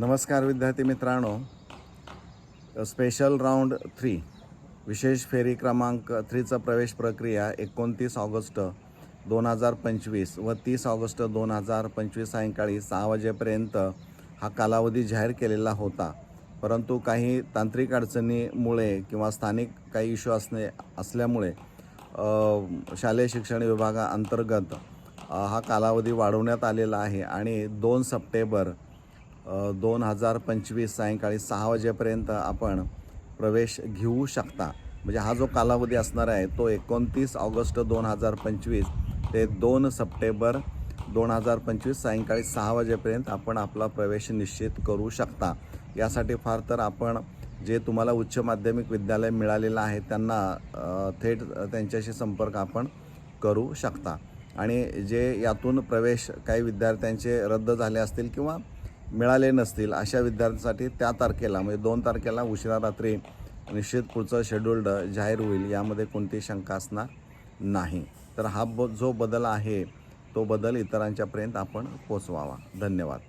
नमस्कार विद्यार्थी मित्रांनो. स्पेशल राऊंड थ्री विशेष फेरी क्रमांक थ्रीचं प्रवेश प्रक्रिया एकोणतीस ऑगस्ट दोन हजार पंचवीस व तीस ऑगस्ट दोन हजार पंचवीस सायंकाळी सहा वाजेपर्यंत हा कालावधी जाहीर केलेला होता. परंतु काही तांत्रिक अडचणीमुळे किंवा स्थानिक काही इश्यू असणे असल्यामुळे शालेय शिक्षण विभागाअंतर्गत हा कालावधी वाढवण्यात आलेला आहे आणि दोन सप्टेंबर दोन हजार पंचवीस सायंकाळी सहा वाजेपर्यंत आपण प्रवेश घेऊ शकता. म्हणजे हा जो कालावधी असणार आहे तो एकोणतीस ऑगस्ट दोन हजार पंचवीस ते दोन सप्टेंबर दोन हजार पंचवीस सायंकाळी सहा वाजेपर्यंत आपण आपला प्रवेश निश्चित करू शकता. यासाठी फार तर आपण जे तुम्हाला उच्च माध्यमिक विद्यालय मिळालेलं आहे त्यांना थेट त्यांच्याशी संपर्क आपण करू शकता. आणि जे यातून प्रवेश काही विद्यार्थ्यांचे रद्द झाले असतील किंवा मिळाले नसतील अशा विद्यार्थ्यांसाठी त्या तारखेला म्हणजे दोन तारखेला उशिरा रात्री निश्चित पुढचं शेड्युल्ड जाहीर होईल यामध्ये कोणती शंका असणार नाही. तर हा ब जो बदल आहे तो बदल इतरांच्यापर्यंत आपण पोचवावा. धन्यवाद.